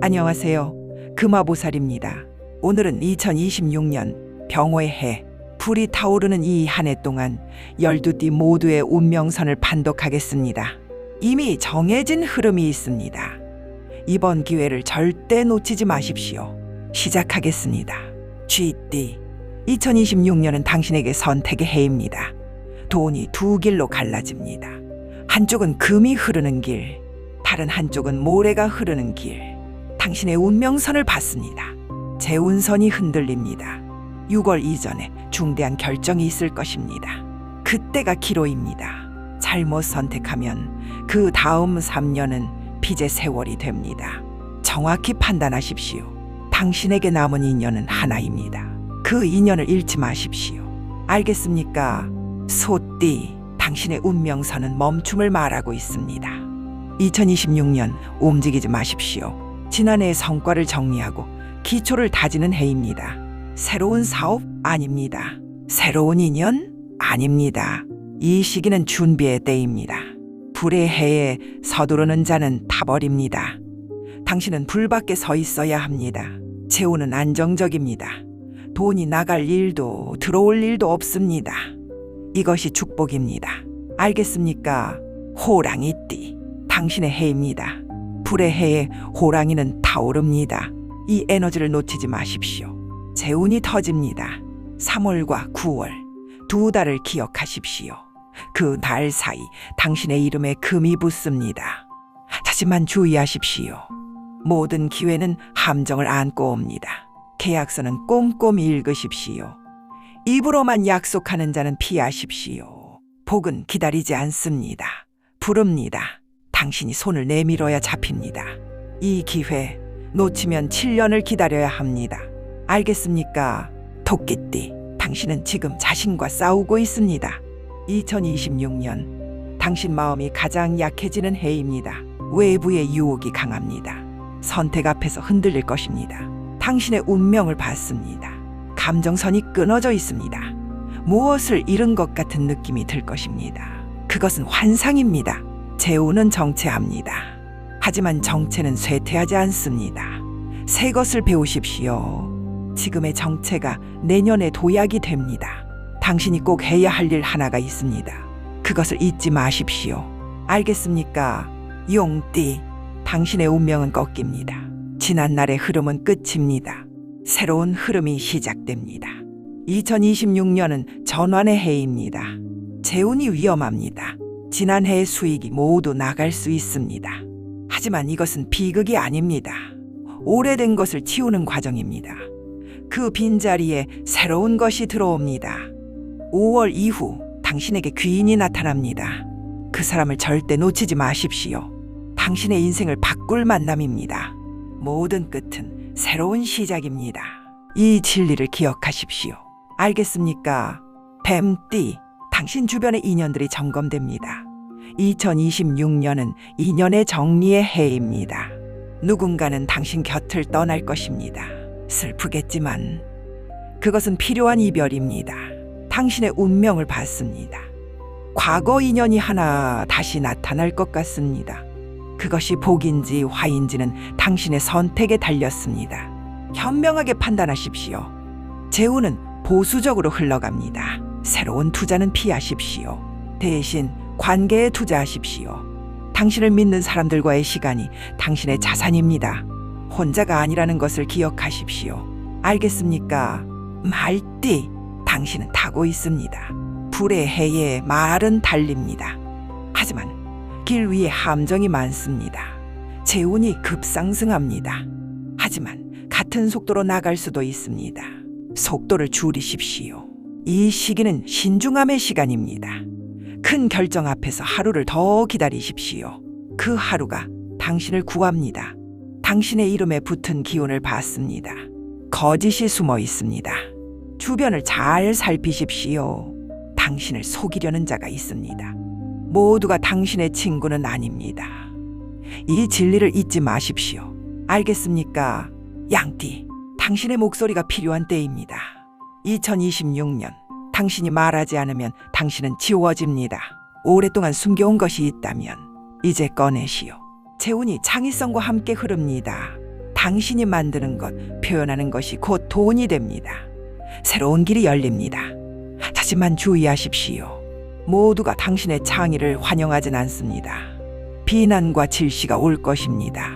안녕하세요. 금화보살입니다. 오늘은 2026년 병호의 해. 불이 타오르는 이 한 해 동안 열두띠 모두의 운명선을 판독하겠습니다. 이미 정해진 흐름이 있습니다. 이번 기회를 절대 놓치지 마십시오. 시작하겠습니다. 쥐띠. 2026년은 당신에게 선택의 해입니다. 돈이 두 길로 갈라집니다. 한쪽은 금이 흐르는 길, 다른 한쪽은 모래가 흐르는 길. 당신의 운명선을 받습니다. 제 운선이 흔들립니다. 6월 이전에 중대한 결정이 있을 것입니다. 그때가 기로입니다. 잘못 선택하면 그 다음 3년은 빚의 세월이 됩니다. 정확히 판단하십시오. 당신에게 남은 인연은 하나입니다. 그 인연을 잃지 마십시오. 알겠습니까? 소띠, 당신의 운명선은 멈춤을 말하고 있습니다. 2026년 움직이지 마십시오. 지난해의 성과를 정리하고 기초를 다지는 해입니다. 새로운 사업 아닙니다. 새로운 인연 아닙니다. 이 시기는 준비의 때입니다. 불의 해에 서두르는 자는 타버립니다. 당신은 불 밖에 서 있어야 합니다. 재우는 안정적입니다. 돈이 나갈 일도 들어올 일도 없습니다. 이것이 축복입니다. 알겠습니까? 호랑이띠. 당신의 해입니다. 불의 해에 호랑이는 타오릅니다. 이 에너지를 놓치지 마십시오. 재운이 터집니다. 3월과 9월 두 달을 기억하십시오. 그 달 사이 당신의 이름에 금이 붙습니다. 하지만 주의하십시오. 모든 기회는 함정을 안고 옵니다. 계약서는 꼼꼼히 읽으십시오. 입으로만 약속하는 자는 피하십시오. 복은 기다리지 않습니다. 부릅니다. 당신이 손을 내밀어야 잡힙니다. 이 기회 놓치면 7년을 기다려야 합니다. 알겠습니까? 토끼띠, 당신은 지금 자신과 싸우고 있습니다. 2026년 당신 마음이 가장 약해지는 해입니다. 외부의 유혹이 강합니다. 선택 앞에서 흔들릴 것입니다. 당신의 운명을 받습니다. 감정선이 끊어져 있습니다. 무엇을 잃은 것 같은 느낌이 들 것입니다. 그것은 환상입니다. 재우는 정체합니다. 하지만 정체는 쇠퇴하지 않습니다. 새 것을 배우십시오. 지금의 정체가 내년의 도약이 됩니다. 당신이 꼭 해야 할 일 하나가 있습니다. 그것을 잊지 마십시오. 알겠습니까? 용띠, 당신의 운명은 꺾입니다. 지난 날의 흐름은 끝입니다. 새로운 흐름이 시작됩니다. 2026년은 전환의 해입니다. 재운이 위험합니다. 지난 해의 수익이 모두 나갈 수 있습니다. 하지만 이것은 비극이 아닙니다. 오래된 것을 치우는 과정입니다. 그 빈자리에 새로운 것이 들어옵니다. 5월 이후 당신에게 귀인이 나타납니다. 그 사람을 절대 놓치지 마십시오. 당신의 인생을 바꿀 만남입니다. 모든 끝은 새로운 시작입니다. 이 진리를 기억하십시오. 알겠습니까? 뱀띠, 당신 주변의 인연들이 점검됩니다. 2026년은 인연의 정리의 해입니다. 누군가는 당신 곁을 떠날 것입니다. 슬프겠지만 그것은 필요한 이별입니다. 당신의 운명을 받습니다. 과거 인연이 하나 다시 나타날 것 같습니다. 그것이 복인지 화인지는 당신의 선택에 달렸습니다. 현명하게 판단하십시오. 재우는 보수적으로 흘러갑니다. 새로운 투자는 피하십시오. 대신 관계에 투자하십시오. 당신을 믿는 사람들과의 시간이 당신의 자산입니다. 혼자가 아니라는 것을 기억하십시오. 알겠습니까? 말띠, 당신은 타고 있습니다. 불의 해에 말은 달립니다. 하지만 길 위에 함정이 많습니다. 재운이 급상승합니다. 하지만 같은 속도로 나갈 수도 있습니다. 속도를 줄이십시오. 이 시기는 신중함의 시간입니다. 큰 결정 앞에서 하루를 더 기다리십시오. 그 하루가 당신을 구합니다. 당신의 이름에 붙은 기운을 받습니다. 거짓이 숨어 있습니다. 주변을 잘 살피십시오. 당신을 속이려는 자가 있습니다. 모두가 당신의 친구는 아닙니다. 이 진리를 잊지 마십시오. 알겠습니까? 양띠, 당신의 목소리가 필요한 때입니다. 2026년, 당신이 말하지 않으면 당신은 지워집니다. 오랫동안 숨겨온 것이 있다면 이제 꺼내시오. 재운이 창의성과 함께 흐릅니다. 당신이 만드는 것, 표현하는 것이 곧 돈이 됩니다. 새로운 길이 열립니다. 하지만 주의하십시오. 모두가 당신의 창의를 환영하진 않습니다. 비난과 질시가 올 것입니다.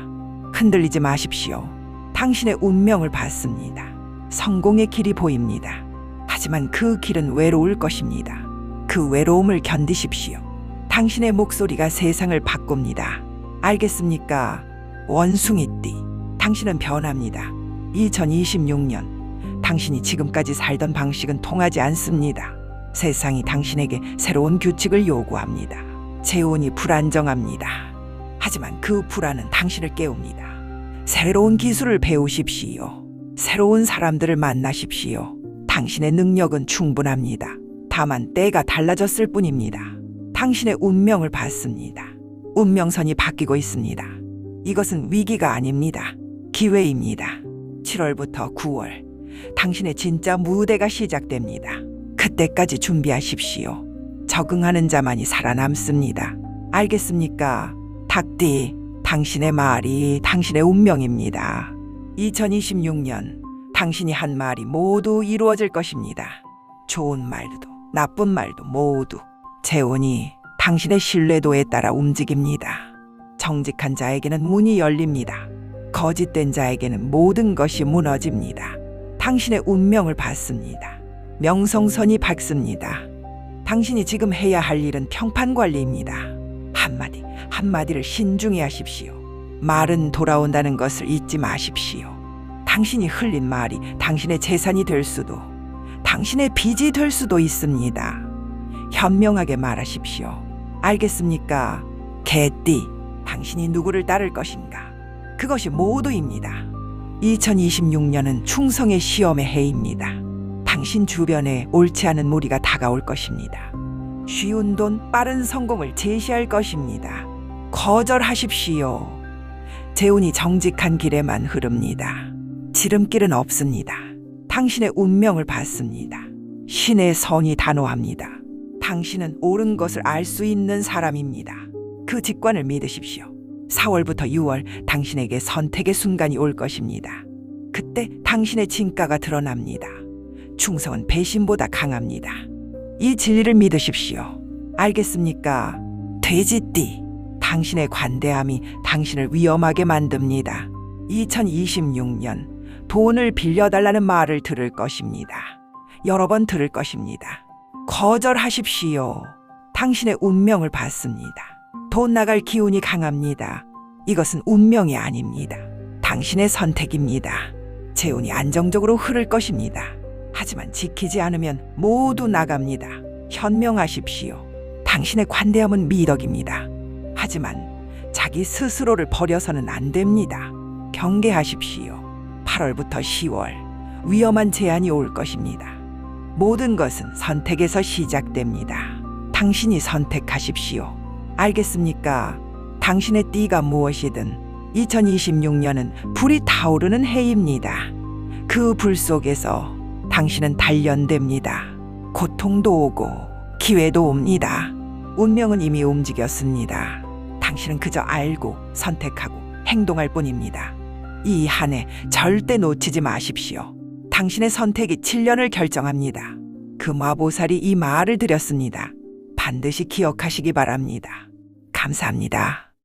흔들리지 마십시오. 당신의 운명을 받습니다. 성공의 길이 보입니다. 하지만 그 길은 외로울 것입니다. 그 외로움을 견디십시오. 당신의 목소리가 세상을 바꿉니다. 알겠습니까? 원숭이띠. 당신은 변합니다. 2026년. 당신이 지금까지 살던 방식은 통하지 않습니다. 세상이 당신에게 새로운 규칙을 요구합니다. 재혼이 불안정합니다. 하지만 그 불안은 당신을 깨웁니다. 새로운 기술을 배우십시오. 새로운 사람들을 만나십시오. 당신의 능력은 충분합니다. 다만 때가 달라졌을 뿐입니다. 당신의 운명을 받습니다. 운명선이 바뀌고 있습니다. 이것은 위기가 아닙니다. 기회입니다. 7월부터 9월, 당신의 진짜 무대가 시작됩니다. 그때까지 준비하십시오. 적응하는 자만이 살아남습니다. 알겠습니까? 닭띠, 당신의 말이 당신의 운명입니다. 2026년, 당신이 한 말이 모두 이루어질 것입니다. 좋은 말도, 나쁜 말도 모두. 재혼이 당신의 신뢰도에 따라 움직입니다. 정직한 자에게는 문이 열립니다. 거짓된 자에게는 모든 것이 무너집니다. 당신의 운명을 받습니다. 명성선이 밝습니다. 당신이 지금 해야 할 일은 평판 관리입니다. 한마디, 한마디를 신중히 하십시오. 말은 돌아온다는 것을 잊지 마십시오. 당신이 흘린 말이 당신의 재산이 될 수도, 당신의 빚이 될 수도 있습니다. 현명하게 말하십시오. 알겠습니까? 개띠, 당신이 누구를 따를 것인가? 그것이 모두입니다. 2026년은 충성의 시험의 해입니다. 당신 주변에 옳지 않은 무리가 다가올 것입니다. 쉬운 돈, 빠른 성공을 제시할 것입니다. 거절하십시오. 재운이 정직한 길에만 흐릅니다. 지름길은 없습니다. 당신의 운명을 받습니다. 신의 성이 단호합니다. 당신은 옳은 것을 알 수 있는 사람입니다. 그 직관을 믿으십시오. 4월부터 6월 당신에게 선택의 순간이 올 것입니다. 그때 당신의 진가가 드러납니다. 충성은 배신보다 강합니다. 이 진리를 믿으십시오. 알겠습니까? 돼지띠. 당신의 관대함이 당신을 위험하게 만듭니다. 2026년 돈을 빌려달라는 말을 들을 것입니다. 여러 번 들을 것입니다. 거절하십시오. 당신의 운명을 받습니다. 돈 나갈 기운이 강합니다. 이것은 운명이 아닙니다. 당신의 선택입니다. 재운이 안정적으로 흐를 것입니다. 하지만 지키지 않으면 모두 나갑니다. 현명하십시오. 당신의 관대함은 미덕입니다. 하지만 자기 스스로를 버려서는 안 됩니다. 경계하십시오. 8월부터 10월 위험한 제한이 올 것입니다. 모든 것은 선택에서 시작됩니다. 당신이 선택하십시오. 알겠습니까? 당신의 띠가 무엇이든 2026년은 불이 타오르는 해입니다. 그 불 속에서 당신은 단련됩니다. 고통도 오고 기회도 옵니다. 운명은 이미 움직였습니다. 당신은 그저 알고 선택하고 행동할 뿐입니다. 이 한 해 절대 놓치지 마십시오. 당신의 선택이 7년을 결정합니다. 그 마보살이 이 말을 드렸습니다. 반드시 기억하시기 바랍니다. 감사합니다.